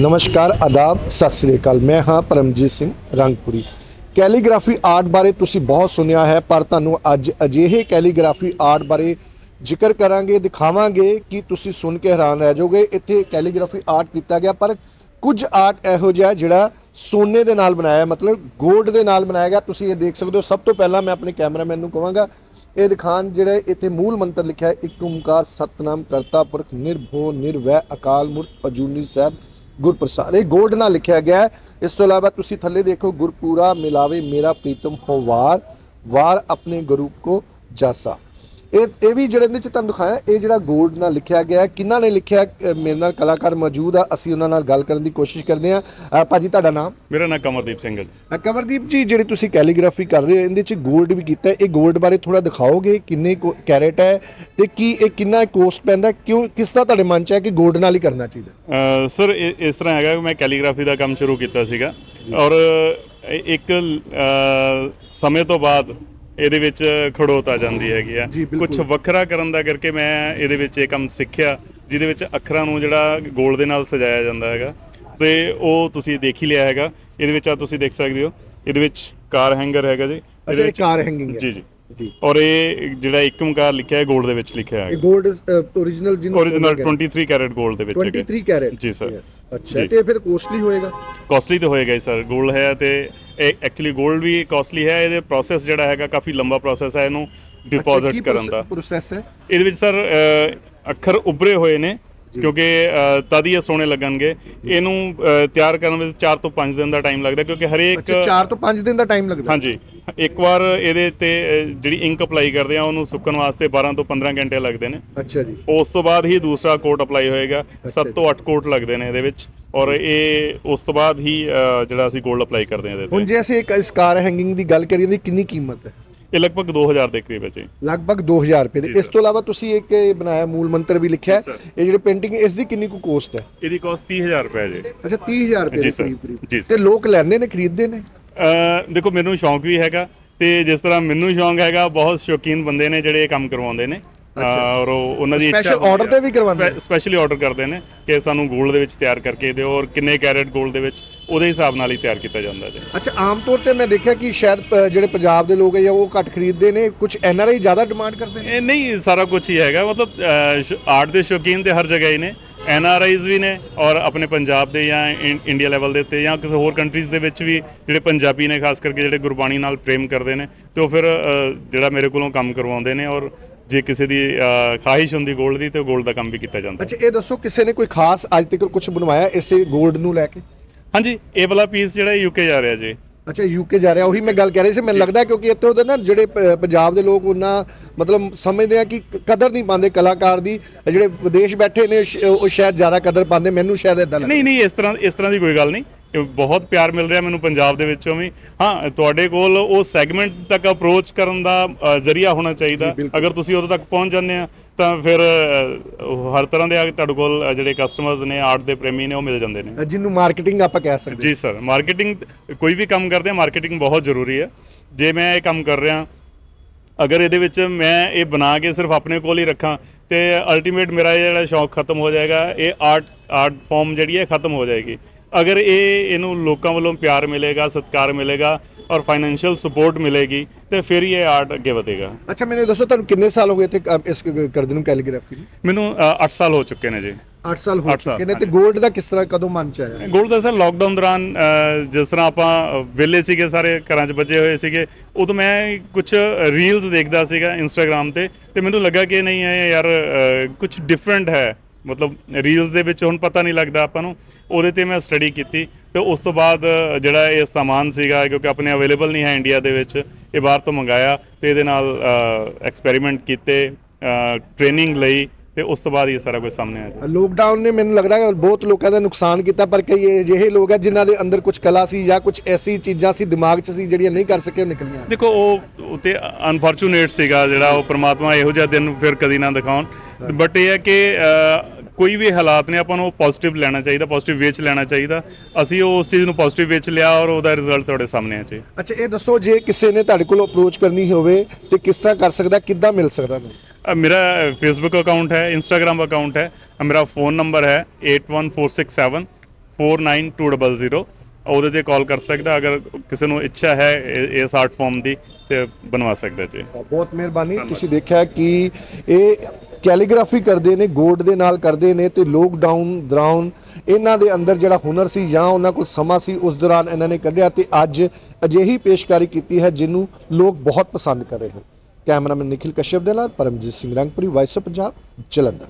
ਨਮਸਕਾਰ, ਆਦਾਬ, ਸਤਿ ਸ੍ਰੀ ਅਕਾਲ। ਮੈਂ ਹਾਂ ਪਰਮਜੀਤ ਸਿੰਘ ਰੰਗਪੁਰੀ। ਕੈਲੀਗ੍ਰਾਫੀ ਆਰਟ ਬਾਰੇ ਤੁਸੀਂ ਬਹੁਤ ਸੁਣਿਆ ਹੈ, ਪਰ ਤੁਹਾਨੂੰ ਅੱਜ ਅਜਿਹੇ ਕੈਲੀਗ੍ਰਾਫੀ ਆਰਟ ਬਾਰੇ ਜ਼ਿਕਰ ਕਰਾਂਗੇ, ਦਿਖਾਵਾਂਗੇ ਕਿ ਤੁਸੀਂ ਸੁਣ ਕੇ ਹੈਰਾਨ ਰਹਿ ਜਾਓਗੇ। ਇੱਥੇ ਕੈਲੀਗ੍ਰਾਫੀ ਆਰਟ ਕੀਤਾ ਗਿਆ, ਪਰ ਕੁਝ ਆਰਟ ਇਹੋ ਜਿਹਾ ਜਿਹੜਾ ਸੋਨੇ ਦੇ ਨਾਲ ਬਣਾਇਆ, ਮਤਲਬ 골ਡ ਦੇ ਨਾਲ ਬਣਾਇਆ ਗਿਆ। ਤੁਸੀਂ ਇਹ ਦੇਖ ਸਕਦੇ ਹੋ। ਸਭ ਤੋਂ ਪਹਿਲਾਂ ਮੈਂ ਆਪਣੇ ਕੈਮਰਾਮੈਨ ਨੂੰ ਕਹਾਂਗਾ, ਇਹ ਦਿਖਾਣ ਜਿਹੜੇ ਇੱਥੇ ਮੂਲ ਮੰਤਰ ਲਿਖਿਆ ਹੈ, ਇੱਕ ਓਮਕਾਰ ਸਤਨਾਮ ਕਰਤਾ ਪੁਰਖ ਨਿਰਭਉ, ਨਿਰਵੈ, ਅਕਾਲ ਮੂਰਤ ਅਜੂਨੀ ਸਾਹਿਬ। ਗੁਰਪ੍ਰਸਾਦ, ਇਹ ਗੋਲਡ ਨਾਲ ਲਿਖਿਆ ਗਿਆ ਹੈ। ਇਸ ਤੋਂ ਇਲਾਵਾ ਤੁਸੀਂ ਥੱਲੇ ਦੇਖੋ, ਗੁਰਪੂਰਾ ਮਿਲਾਵੇ ਮੇਰਾ ਪ੍ਰੀਤਮ ਹੋ ਵਾਰ ਵਾਰ ਆਪਣੇ ਗੁਰੂ ਕੋ ਜਾਸਾ। ਇਹ ਇਹ ਵੀ ਜਿਹੜੇ ਇਹਦੇ ਚ ਤੁਹਾਨੂੰ ਦਿਖਾਇਆ ਇਹ ਜਿਹੜਾ ਗੋਲਡ ਨਾਲ ਲਿਖਿਆ ਗਿਆ ਹੈ। ਕਿਹਨਾਂ ਨੇ ਲਿਖਿਆ ਮੇਰੇ ਨਾਲ ਕਲਾਕਾਰ ਮੌਜੂਦ ਆ ਅਸੀਂ ਉਹਨਾਂ ਨਾਲ ਗੱਲ ਕਰਨ ਦੀ ਕੋਸ਼ਿਸ਼ ਕਰਦੇ ਆ ਭਾਜੀ ਤੁਹਾਡਾ ਨਾਮ? ਮੇਰਾ ਨਾਮ ਕਮਰਦੀਪ ਸਿੰਘ ਹੈ ਜੀ। ਕਮਰਦੀਪ ਜੀ ਜਿਹੜੀ ਤੁਸੀਂ ਕੈਲੀਗ੍ਰਾਫੀ ਕਰ ਰਹੇ ਹੋ ਇਹਦੇ ਚ ਗੋਲਡ ਵੀ ਕੀਤਾ ਹੈ। ਇਹ ਗੋਲਡ ਬਾਰੇ ਥੋੜਾ ਦਿਖਾਓਗੇ ਕਿੰਨੇ ਕੈਰੇਟ ਹੈ ਤੇ ਕੀ ਇਹ ਕਿੰਨਾ ਕੋਸਟ ਪੈਂਦਾ ਕਿਉਂ ਕਿਸ ਤਰ੍ਹਾਂ ਤੁਹਾਡੇ ਮਨ ਚ ਹੈ ਕਿ ਗੋਲਡ ਨਾਲ ਹੀ ਕਰਨਾ ਚਾਹੀਦਾ? ਸਰ ਇਹ- ਇਸ ਤਰ੍ਹਾਂ ਹੈਗਾ ਕਿ ਮੈਂ ਕੈਲੀਗ੍ਰਾਫੀ ਦਾ ਕੰਮ ਸ਼ੁਰੂ ਕੀਤਾ ਸੀਗਾ। ਔਰ ਇੱਕ ਸਮੇਂ ਤੋਂ ਬਾਅਦ ਇਹਦੇ ਵਿੱਚ ਖੜੋਤ ਆ ਜਾਂਦੀ ਹੈਗੀ ਆ। ਕੁਝ ਵੱਖਰਾ ਕਰਨ ਦਾ ਕਰਕੇ ਮੈਂ ਇਹਦੇ ਵਿੱਚ ਇਹ ਕੰਮ ਸਿੱਖਿਆ ਜਿਹਦੇ ਵਿੱਚ ਅੱਖਰਾਂ ਨੂੰ ਜਿਹੜਾ ਗੋਲ ਦੇ ਨਾਲ ਸਜਾਇਆ ਜਾਂਦਾ ਹੈਗਾ। ਤੇ ਉਹ ਤੁਸੀਂ ਦੇਖ ਹੀ ਲਿਆ ਹੈਗਾ। ਇਹਦੇ ਵਿੱਚ ਆ ਤੁਸੀਂ ਦੇਖ ਸਕਦੇ ਹੋ। ਇਹਦੇ ਵਿੱਚ ਕਾਰ ਹੈਂਗਰ ਹੈਗਾ ਜੀ। ਅੱਛਾ ਇਹ ਕਾਰ ਹੈਂਗਿੰਗ ਹੈ। ਜੀ ਜੀ। ਜੀ। ਔਰ ਇਹ ਜਿਹੜਾ ਇੱਕ ਓਮਕਾਰ ਲਿਖਿਆ ਹੈ 골ਡ ਦੇ ਵਿੱਚ ਲਿਖਿਆ ਹੈ। ਇਹ 골ਡ origignal ਜਿਹਨੂੰ origignal 23 ਕੈਰਟ 골ਡ ਦੇ ਵਿੱਚ ਹੈਗਾ। 23 ਕੈਰਟ ਜੀ ਸਰ ਅੱਛਾ ਤੇ ਫਿਰ ਕੋਸਟਲੀ ਹੋਏਗਾ? ਕੋਸਟਲੀ ਤਾਂ ਹੋਏਗਾ ਹੀ ਸਰ 골ਡ ਹੈ ਤੇ ਐਕਚੁਅਲੀ 골ਡ ਵੀ ਕੋਸਟਲੀ ਹੈ ਇਹਦੇ ਪ੍ਰੋਸੈਸ ਜਿਹੜਾ ਹੈਗਾ ਕਾਫੀ ਲੰਬਾ ਪ੍ਰੋਸੈਸ ਹੈ ਇਹਨੂੰ ਡਿਪੋਜ਼ਿਟ ਕਰਨ ਦਾ। ਪ੍ਰੋਸੈਸ ਹੈ? ਇਹਦੇ ਵਿੱਚ ਸਰ ਅੱਖਰ ਉਭਰੇ ਹੋਏ ਨੇ ਕਿਉਂਕਿ ਤਦ ਹੀ ਇਹ ਸੋਨੇ ਲੱਗਣਗੇ। ਇਹਨੂੰ ਤਿਆਰ ਕਰਨ ਵਿੱਚ 4 ਤੋਂ 5 ਦਿਨ ਦਾ ਟਾਈਮ ਲੱਗਦਾ ਕਿਉਂਕਿ ਹਰੇਕ 4 ਤੋਂ 5 ਦਿਨ ਦਾ ਟਾਈਮ ਲੱਗਦਾ। ਹਾਂਜੀ। ਇੱਕ ਵਾਰ ਇਹਦੇ ਤੇ ਅ, ਜਿਹੜੀ ਇੰਕ ਅਪਲਾਈ ਕਰਦੇ ਆ ਉਹਨੂੰ ਸੁੱਕਣ ਵਾਸਤੇ 12 ਤੋਂ 15 ਘੰਟੇ ਲੱਗਦੇ ਨੇ। ਅੱਛਾ ਜੀ। ਉਸ ਤੋਂ ਬਾਅਦ ਹੀ ਦੂਸਰਾ ਕੋਟ ਅਪਲਾਈ ਹੋਏਗਾ। ਅੱਛਾ 7 ਤੋਂ 8 ਕੋਟ ਲੱਗਦੇ ਨੇ ਇਹਦੇ ਵਿੱਚ। ਔਰ ਇਹ ਉਸ ਤੋਂ ਬਾਅਦ ਹੀ ਅ, ਜਿਹੜਾ ਅਸੀਂ 골ਡ ਅਪਲਾਈ ਕਰਦੇ ਹਾਂ ਇਹਦੇ ਹੁਣ ਤੇ ਜੇ ਅਸੀਂ ਇੱਕ ਇਸ ਕਾਰ ਹੈਂਗਿੰਗ ਦੀ ਗੱਲ ਕਰੀਏ ਤਾਂ ਕਿੰਨੀ ਕੀਮਤ ਹੈ? ਇਹ ਲਗਭਗ 2000 ਦੇ ਕਰੀਬ ਹੈ ਜੀ। ਲਗਭਗ 2000 ਰੁਪਏ ਦੇ। ਇਸ ਤੋਂ ਇਲਾਵਾ ਤੁਸੀਂ ਇੱਕ ਇਹ ਬਣਾਇਆ ਮੂਲ ਮੰਤਰ ਵੀ ਲਿਖਿਆ ਹੈ। ਇਹ ਜਿਹੜੇ ਪੇਂਟਿੰਗ ਇਸ ਦੀ ਕਿੰਨੀ ਕੁ ਕੋਸਟ ਹੈ? ਇਹਦੀ ਕਾਸਟ 30000 ਰੁਪਏ ਹੈ ਜੀ। ਅੱਛਾ 30000 ਰੁਪਏ ਦੇ ਕਰੀਬ। ਤੇ ਲੋਕ ਲੈਂਦੇ ਨੇ ਖਰੀਦਦੇ ਨੇ? ਅ, ਦੇਖੋ ਮੈਨੂੰ ਸ਼ੌਂਕ ਵੀ ਹੈਗਾ ਤੇ ਜਿਸ ਤਰ੍ਹਾਂ ਮੈਨੂੰ ਸ਼ੌਂਕ ਹੈਗਾ ਬਹੁਤ ਸ਼ੌਕੀਨ ਬੰਦੇ ਨੇ ਜਿਹੜੇ ਇਹ ਕੰਮ ਕਰਵਾਉਂਦੇ ਨੇ। ਔਰ ਉਹ- ਉਹਨਾਂ ਦੀ ਇੱਛਾ Special order ਤੇ ਵੀ ਕਰਵਾਉਂਦੇ ਨੇ? ਸਪੈਸ਼ਲੀ ਆਰਡਰ ਕਰਦੇ ਨੇ ਕਿ ਸਾਨੂੰ 골ਡ ਦੇ ਵਿੱਚ ਤਿਆਰ ਕਰਕੇ ਦਿਓ ਔਰ ਕਿੰਨੇ ਕੈਰੇਟ 골ਡ ਦੇ ਵਿੱਚ ਉਹਦੇ ਹਿਸਾਬ ਨਾਲ ਹੀ ਤਿਆਰ ਕੀਤਾ ਜਾਂਦਾ ਜੀ। ਅੱਛਾ ਆਮ ਤੌਰ ਤੇ ਮੈਂ ਦੇਖਿਆ ਕਿ ਸ਼ਾਇਦ ਅ, ਜਿਹੜੇ ਪੰਜਾਬ ਦੇ ਲੋਕ ਹੈ ਜਾਂ ਉਹ ਘੱਟ ਖਰੀਦਦੇ ਨੇ ਕੁਝ ਐਨ ਆਰ ਆਈ ਜ਼ਿਆਦਾ ਡਿਮਾਂਡ ਕਰਦੇ ਨੇ? ਇਹ ਨਹੀਂ ਸਾਰਾ ਕੁਝ ਹੀ ਹੈਗਾ ਮਤਲਬ ਆਰਟ ਦੇ ਸ਼ੌਕੀਨ ਤੇ ਹਰ ਜਗ੍ਹਾ ਹੀ ਨੇ। ਐਨ ਆਰ ਆਈਜ਼ ਵੀ ਨੇ ਔਰ ਆਪਣੇ ਪੰਜਾਬ ਦੇ ਜਾਂ ਇੰ- ਇੰਡੀਆ ਲੈਵਲ ਦੇ ਉੱਤੇ ਜਾਂ ਕਿਸੇ ਹੋਰ ਕੰਟਰੀਜ਼ ਦੇ ਵਿੱਚ ਵੀ ਜਿਹੜੇ ਪੰਜਾਬੀ ਨੇ ਖਾਸ ਕਰਕੇ ਜਿਹੜੇ ਗੁਰਬਾਣੀ ਨਾਲ ਪ੍ਰੇਮ ਕਰਦੇ ਨੇ ਤੇ ਉਹ ਫਿਰ ਅ, ਜਿਹੜਾ ਮੇਰੇ ਕੋਲੋਂ ਕੰਮ ਕਰਵਾਉਂਦੇ ਨੇ ਔਰ ਜੇ ਕਿਸੇ ਦੀ ਖਾਹਿਸ਼ ਹੁੰਦੀ 골ਡ ਦੀ ਤੇ 골ਡ ਦਾ ਕੰਮ ਵੀ ਕੀਤਾ ਜਾਂਦਾ। ਅੱਛਾ ਇਹ ਦੱਸੋ ਕਿਸੇ ਨੇ ਕੋਈ ਖਾਸ ਅੱਜ ਤੱਕ ਕੁਝ ਬਣਵਾਇਆ ਇਸੇ 골ਡ ਨੂੰ ਲੈ ਕੇ? ਹਾਂਜੀ ਇਹ ਵਾਲਾ ਪੀਸ ਜਿਹੜਾ ਯੂਕੇ ਜਾ ਰਿਹਾ ਜੀ। ਅੱਛਾ ਯੂਕੇ ਜਾ ਰਿਹਾ ਉਹੀ ਮੈਂ ਗੱਲ ਕਰ ਰਹੀ ਸੀ। ਮੈਨੂੰ ਲੱਗਦਾ ਕਿਉਂਕਿ ਇੱਥੋਂ ਦੇ ਨਾ ਜਿਹੜੇ ਪੰਜਾਬ ਦੇ ਲੋਕ ਉਹਨਾਂ ਮਤਲਬ ਸਮਝਦੇ ਆ ਕਿ ਕਦਰ ਨਹੀਂ ਪਾਉਂਦੇ ਕਲਾਕਾਰ ਦੀ। ਜਿਹੜੇ ਵਿਦੇਸ਼ ਬੈਠੇ ਨੇ ਉਹ ਸ਼ਾਇਦ ਜ਼ਿਆਦਾ ਕਦਰ ਪਾਉਂਦੇ ਮੈਨੂੰ ਸ਼ਾਇਦ ਇਦਾਂ ਲੱਗਦਾ। ਨਹੀਂ ਨਹੀਂ ਇਸ ਤਰ੍ਹਾਂ ਇਸ ਤਰ੍ਹਾਂ ਦੀ ਕੋਈ ਗੱਲ ਨਹੀਂ। ਬਹੁਤ ਪਿਆਰ ਮਿਲ ਰਿਹਾ ਮੈਨੂੰ ਪੰਜਾਬ ਦੇ ਵਿੱਚੋਂ ਵੀ। ਹਾਂ ਤੁਹਾਡੇ ਕੋਲ ਉਹ ਸੈਗਮੈਂਟ ਤੱਕ ਅਪਰੋਚ ਕਰਨ ਦਾ ਜ਼ਰੀਆ ਹੋਣਾ ਚਾਹੀਦਾ। ਅਗਰ ਤੁਸੀਂ ਉਦੋਂ ਤੱਕ ਪਹੁੰਚ ਜਾਂਦੇ ਆ ਤਾਂ ਫਿਰ ਹਰ ਤਰ੍ਹਾਂ ਦੇ ਆ ਤੁਹਾਡੇ ਕੋਲ ਜਿਹੜੇ ਕਸਟਮਰਸ ਨੇ ਆਰਟ ਦੇ ਪ੍ਰੇਮੀ ਨੇ ਉਹ ਮਿਲ ਜਾਂਦੇ ਨੇ। ਜਿਹਨੂੰ ਮਾਰਕੀਟਿੰਗ ਆਪਾਂ ਕਹਿ ਸਕਦੇ। ਜੀ ਸਰ ਮਾਰਕੀਟਿੰਗ ਕੋਈ ਵੀ ਕੰਮ ਕਰਦੇ ਆ ਮਾਰਕੀਟਿੰਗ ਬਹੁਤ ਜ਼ਰੂਰੀ ਹੈ। ਜੇ ਮੈਂ ਇਹ ਕੰਮ ਕਰ ਰਿਹਾ ਅਗਰ ਇਹਦੇ ਵਿੱਚ ਮੈਂ ਇਹ ਬਣਾ ਕੇ ਸਿਰਫ ਆਪਣੇ ਕੋਲ ਹੀ ਰੱਖਾਂ ਤੇ ਅਲਟੀਮੇਟ ਮੇਰਾ ਇਹ ਜਿਹੜਾ ਸ਼ੌਕ ਖਤਮ ਹੋ ਜਾਏਗਾ ਇਹ ਆਰਟ ਆਰਟ ਫਾਰਮ ਜਿਹੜੀ ਹੈ ਖਤਮ ਹੋ ਜਾਏਗੀ। ਅਗਰ ਇਹ ਇਹਨੂੰ ਲੋਕਾਂ ਵੱਲੋਂ ਪਿਆਰ ਮਿਲੇਗਾ ਸਤਿਕਾਰ ਮਿਲੇਗਾ ਔਰ ਫਾਈਨੈਂਸ਼ੀਅਲ ਸਪੋਰਟ ਮਿਲੇਗੀ ਤੇ ਫਿਰ ਹੀ ਇਹ ਆਰਟ ਅੱਗੇ ਵਧੇਗਾ। ਅੱਛਾ ਮੈਨੂੰ ਦੱਸੋ ਤੁਹਾਨੂੰ ਕਿੰਨੇ ਸਾਲ ਹੋ ਗਏ ਇੱਥੇ ਕ- ਇਸ ਕਰਦੇ ਨੂੰ ਕੈਲੀਗ੍ਰਾਫੀ ਮੈਨੂੰ 8 ਸਾਲ ਹੋ ਚੁੱਕੇ ਨੇ ਜੀ। 8 ਸਾਲ ਹੋ ਚੁੱਕੇ ਨੇ ਤੇ 골ਡ ਦਾ ਕਿਸ ਤਰ੍ਹਾਂ ਕਦੋਂ ਮਨ ਚ ਆਇਆ? ਗੋਲਡ ਦਾ ਸਰ ਲੋਕਡਾਊਨ ਦੌਰਾਨ ਜਿਸ ਤਰ੍ਹਾਂ ਆਪਾਂ ਅ, ਵਿਹਲੇ ਸੀਗੇ ਸਾਰੇ ਘਰਾਂ 'ਚ ਬੱਜੇ ਹੋਏ ਸੀਗੇ ਉਦੋਂ ਮੈਂ ਕੁਝ ਰੀਲਸ ਦੇਖਦਾ ਸੀਗਾ ਇੰਸਟਾਗ੍ਰam ਤੇ ਤੇ ਮੈਨੂੰ ਲੱਗਾ ਕਿ ਨਹੀਂ ਇਹ ਯਾਰ ਕੁਝ ਡਿਫਰੈਂਟ ਹੈ। ਮਤਲਬ ਰੀਲਸ ਦੇ ਵਿੱਚ ਹੁਣ ਪਤਾ ਨਹੀਂ ਲੱਗਦਾ ਆਪਾਂ ਨੂੰ। ਉਹਦੇ ਤੇ ਮੈਂ ਸਟੱਡੀ ਕੀਤੀ। ਤੇ ਉਸ ਤੋਂ ਬਾਅਦ ਜਿਹੜਾ ਇਹ ਸਾਮਾਨ ਸੀਗਾ ਕਿਉਂਕਿ ਆਪਣੇ ਅਵੇਲੇਬਲ ਨਹੀਂ ਹੈ ਇੰਡੀਆ ਦੇ ਵਿੱਚ ਇਹ ਬਾਹਰ ਤੋਂ ਮੰਗਾਇਆ। ਤੇ ਇਹਦੇ ਨਾਲ ਐਕਸਪੈਰੀਮੈਂਟ ਕੀਤੇ ਟ੍ਰੇਨਿੰਗ ਲਈ। ਤੇ ਉਸ ਤੋਂ ਬਾਅਦ ਇਹ ਸਾਰਾ ਕੁਝ ਸਾਹਮਣੇ ਆਇਆ। ਲੋਕਡਾਊਨ ਨੇ ਮੈਨੂੰ ਲੱਗਦਾ ਹੈ ਬਹੁਤ ਲੋਕਾਂ ਦਾ ਨੁਕਸਾਨ ਕੀਤਾ ਪਰ ਕਈ ਅਜਿਹੇ ਲੋਕ ਹੈ ਜਿਨ੍ਹਾਂ ਦੇ ਅੰਦਰ ਕੁਝ ਕਲਾ ਸੀ ਜਾਂ ਕੁਝ ਐਸੀ ਚੀਜ਼ਾਂ ਸੀ ਦਿਮਾਗ 'ਚ ਸੀ ਜਿਹੜੀਆਂ ਨਹੀਂ ਕਰ ਸਕੇ ਉਹ ਨਿਕਲੀਆਂ। ਦੇਖੋ ਉਹ ਉਤੇ ਅਨਫੋਰਚੂਨੇਟ ਸੀਗਾ ਜਿਹੜਾ ਉਹ ਪ੍ਰਮਾਤਮਾ ਇਹੋ ਜਿਹਾ ਦਿਨ ਫਿਰ ਕਦੀ ਨਾ ਦਿਖਾਉਣ। ਬਟ ਇਹ ਹੈ ਕਿ ਕੋਈ ਵੀ ਹਾਲਾਤ ਨੇ ਆਪਾਂ ਨੂੰ ਪੋਜ਼ਿਟਿਵ ਲੈਣਾ ਚਾਹੀਦਾ ਪੋਜ਼ਿਟਿਵ ਵੇਚ ਲੈਣਾ ਚਾਹੀਦਾ। ਅਸੀਂ ਉਹ ਉਸ ਚੀਜ਼ ਨੂੰ ਪੋਜ਼ਿਟਿਵ ਵਿੱਚ ਲਿਆ ਔਰ ਉਹਦਾ ਰਿਜ਼ਲਟ ਤੁਹਾਡੇ ਸਾਹਮਣੇ ਆ ਜੀ। ਅੱਛਾ ਇਹ ਦੱਸੋ ਜੇ ਕਿਸੇ ਨੇ ਤੁਹਾਡੇ ਕੋਲ ਅਪਰੋਚ ਕਰਨੀ ਹੋਵੇ ਤੇ ਕਿਸ ਤਰ੍ਹਾਂ ਕਰ ਸਕਦਾ ਕਿੱਦਾਂ ਮਿਲ ਸਕਦਾ ਮੇਰਾ ਫੇਸਬੁੱਕ ਅਕਾਊਂਟ ਹੈ ਇੰਸਟਾਗ੍ਰam ਅਕਾਊਂਟ ਹੈ ਮੇਰਾ ਫੋਨ ਨੰਬਰ ਹੈ 81467 499200 ਉਹਦੇ ਤੇ ਕਾਲ ਕਰ ਸਕਦਾ ਅਗਰ ਕਿਸੇ ਨੂੰ ਇੱਛਾ ਹੈ ਇਸ ਆਰਟ ਫਾਰਮ ਦੀ ਤੇ ਬਣਵਾ ਸਕਦਾ ਜੀ। ਬਹੁਤ ਮਿਹਰਬਾਨੀ। ਤੁਸੀਂ ਦੇਖਿਆ ਕਿ ਇਹ ਕੈਲੀਗ੍ਰਾਫੀ ਕਰਦੇ ਨੇ, ਗੋਡ ਦੇ ਨਾਲ ਕਰਦੇ ਨੇ ਤੇ ਲੋਕਡਾਊਨ ਦੌਰਾਨ ਇਹਨਾਂ ਦੇ ਅੰਦਰ ਜਿਹੜਾ ਹੁਨਰ ਸੀ ਜਾਂ ਉਹਨਾਂ ਕੋਲ ਸਮਾਂ ਸੀ, ਉਸ ਦੌਰਾਨ ਇਹਨਾਂ ਨੇ ਕੱਢਿਆ ਤੇ ਅੱਜ ਅਜਿਹੀ ਪੇਸ਼ਕਾਰੀ ਕੀਤੀ ਹੈ ਜਿਹਨੂੰ ਲੋਕ ਬਹੁਤ ਪਸੰਦ ਕਰ ਰਹੇ ਹਨ। ਕੈਮਰਾਮੈਨ ਨਿਖਿਲ ਕਸ਼ਯਪ ਦੇ ਨਾਲ ਪਰਮਜੀਤ ਸਿੰਘ ਰੰਗਪੁਰੀ ਵਾਇਸ ਆਫ ਪੰਜਾਬ ਜਲੰਧਰ।